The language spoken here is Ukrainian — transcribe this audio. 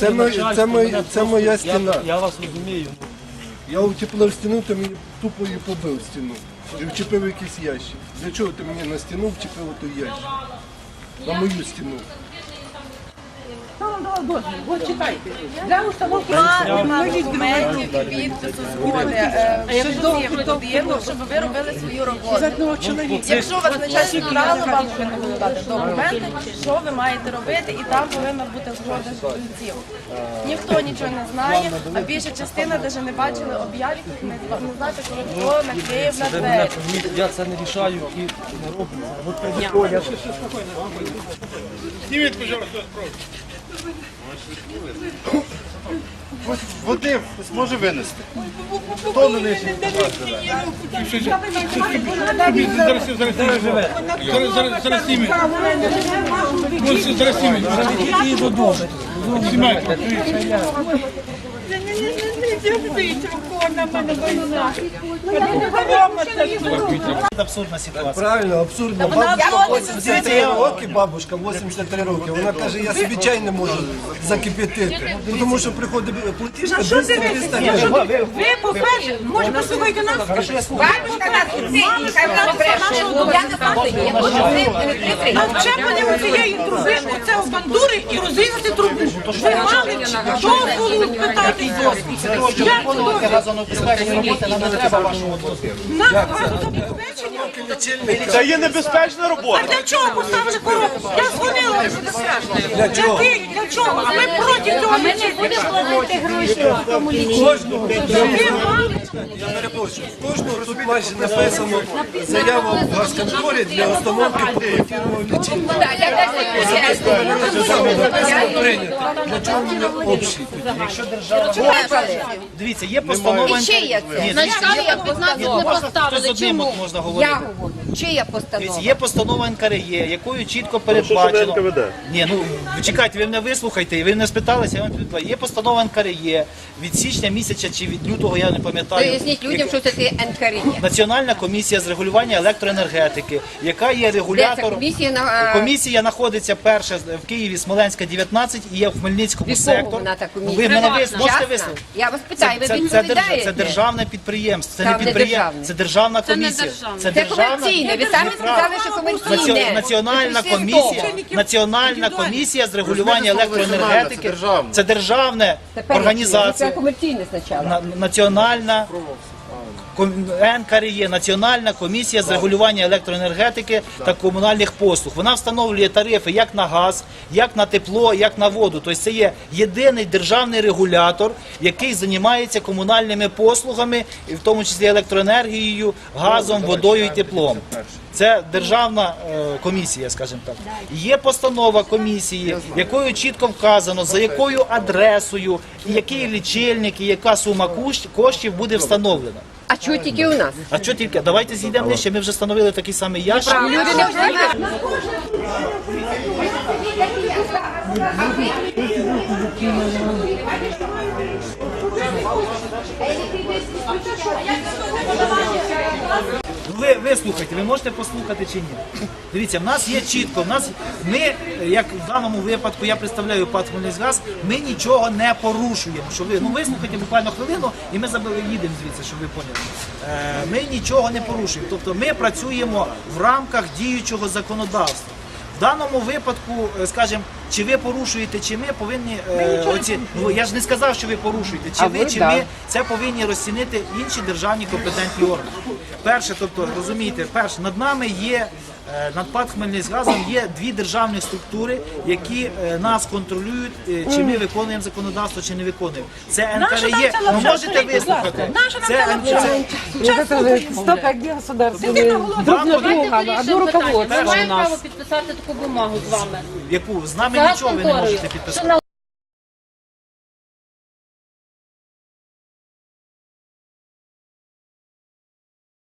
Це, моя- це, начальство, моя- мене це моя Я, стіна. я вас розумію. Я утеплив стіну, то мені тупо і побив стіну. І вчепив якийсь ящик. Для чого ти мені на стіну вчепив той ящик? На мою стіну. От читайте. Для установки документів, підпису, згоди е, вказівки будинку, щоб ви робили свою роботу. одного чоловіка. Якщо вас начальник брало, вам повинно дати документи, що ви маєте робити, і там повинна бути згода жильців. Ніхто нічого не знає, а більша частина навіть не бачили об'явів, не, не знаєте, коли хто наклеїв на двері. я це не рішаю і не роблю. От приходять. Води зможе винести. Хто на неї? Зараз, зараз, зараз, зараз, зараз, зараз знімемо. Ось зараз знімемо. І додому. Знімайте. Абсурдна ситуація. Правильно, абсурдно. Бабушка 83 роки, бабушка 83 роки. Вона каже, я собі чай не можу закипятити. Ну, Тому що приходить платіжка 200 300 гривень. Ви, по-перше, може послухайте нас. Навчепані цієї труби, оце в бандури і розвінути трубу. Ви мали дозволу питати дозвіл. Як це дозвіл? Газонобезпечні роботи нам не треба вашого дозволу. Це є небезпечна робота. А для чого поставили коробку? Я дзвонила. Для чого? Для чого? А ми проти цього. Ми не будемо платити гроші Кожного, я перепрошую, кожного тут майже написано заяву в газконторі для установки портативного лічильника. Особисто мене те саме написано прийнято. Для чого мені общий? Дивіться, є постанова. Ще є це. Значить, є постанова. хтось з можна говорити. Я говорю. Чия постанова? Дивіться, є постанова НКРЄ, якою чітко передбачено. Ні, ну ви чекайте, ви мене вислухайте, ви не спиталися, я вам відповідаю. Є постанова НКРЄ від січня місяця чи від лютого, я не пам'ятаю. Поясніть людям, що це таке НКРІ. Національна комісія з регулювання електроенергетики, яка є регулятором. комісія на... е, Комісія знаходиться перша в Києві, Смоленська, 19 і є в Хмельницькому сектор. вона та комісія? Ви мене можете висловити? Я вас питаю, ви це, це, держ- це державне підприємство, це Там не не підприємство, державне. це державна комісія. Це Це комерційне. Ви самі сказали, що Наці- комерційне. Національна комісія, Національна комісія з регулювання електроенергетики. Це державна Тепер Це організація. комерційне спочатку. На- Національна ком- НКРЄ, Національна комісія з регулювання електроенергетики та комунальних послуг. Вона встановлює тарифи як на газ, як на тепло, як на воду. Тобто це є єдиний державний регулятор, який займається комунальними послугами, в тому числі електроенергією, газом, водою і теплом. Це державна е, комісія, скажімо так. Є постанова комісії, якою чітко вказано, за якою адресою, і який лічильник, і яка сума коштів буде встановлена. Чого тільки у нас? А що тільки? Давайте зійдемо нижче. Ми вже встановили такий самий ящик. Люди не встигають. Ви, слухайте, ви можете послухати чи ні? Дивіться, в нас є чітко. В нас ми, як в даному випадку, я представляю «Хмельницькгаз», ми нічого не порушуємо. Що ви ну вислухайте буквально хвилину, і ми їдемо звідси, щоб ви поняли. Е, ми нічого не порушуємо. Тобто ми працюємо в рамках діючого законодавства. В даному випадку, е, скажімо, чи ви порушуєте, чи ми повинні е, оці... ну, я ж не сказав, що ви порушуєте, чи ви, чи ми це повинні розцінити інші державні компетентні органи. Перше, тобто, розумієте, перше, над нами є. Е, Над ПАД Хмельницькгазом є дві державні структури, які е, нас контролюють, е, чи ми виконуємо законодавство, чи не виконуємо. Це НКРЄ. Ви можете вислухати. Це Ми маємо право підписати таку бумагу з вами. яку? З нами нічого ви не можете підписати.